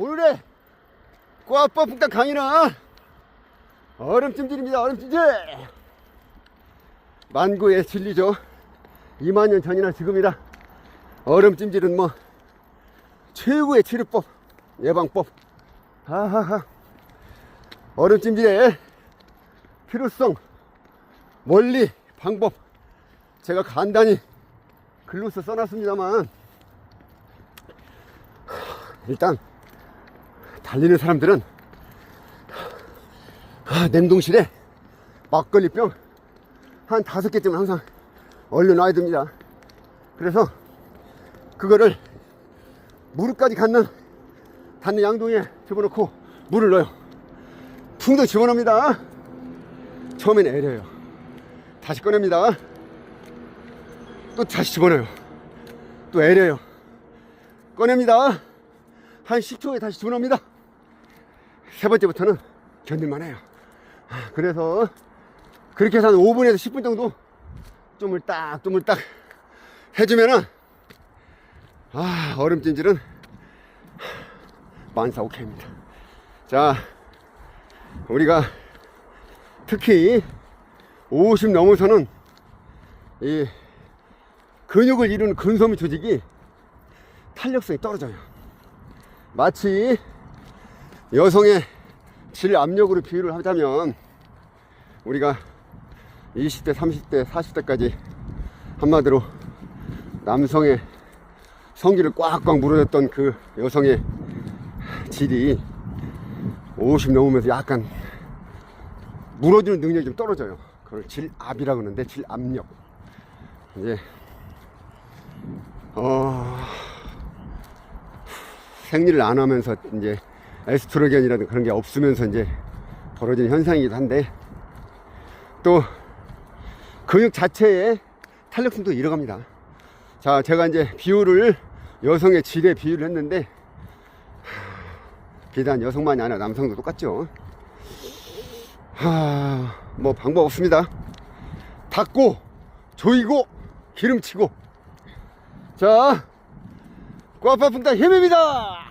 오늘의 꽈빠풍딱 강의는 얼음찜질입니다. 얼음찜질. 만구의 진리죠. 2만 년 전이나 지금이라 얼음찜질은 뭐 최고의 치료법, 예방법. 하하하. 얼음찜질의 필요성, 원리, 방법 제가 간단히 글로써 써놨습니다만 일단 달리는 사람들은 아, 냉동실에 막걸리병 한 다섯 개쯤 항상 얼려놔야 됩니다. 그래서 그거를 무릎까지 갖는 닿는 양동이에 집어넣고 물을 넣어요. 퉁도 집어넣습니다. 처음엔 애려요. 다시 꺼냅니다. 또 다시 집어넣어요. 또 애려요. 꺼냅니다. 한 10초에 다시 집어넣습니다. 세 번째부터는 견딜만 해요. 아, 그래서 그렇게 해서 한 5분에서 10분 정도 tum을 딱, tum을 딱 해주면은 아, 얼음찜질은 만사 오케이입니다. 자, 우리가 특히 50 넘어서는 이 근육을 이루는 근소미 조직이 탄력성이 떨어져요. 마치 여성의 질 압력으로 비유를 하자면 우리가 20대, 30대, 40대까지 한마디로 남성의 성기를 꽉꽉 물어줬던 그 여성의 질이 50 넘으면서 약간 물어주는 능력이 좀 떨어져요. 그걸 질압이라고 하는데 질압력. 이제 어 생리를 안 하면서 이제 에스트로겐이라든 그런 게 없으면서 이제 벌어지는 현상이기도 한데 또 근육 자체의 탄력성도 잃어갑니다. 자, 제가 이제 비율을 여성의 질에 비유를 했는데 하, 비단 여성만이 아니라 남성도 똑같죠. 하, 뭐 방법 없습니다. 닦고 조이고 기름치고 자, 꽈파풍다 힘입니다.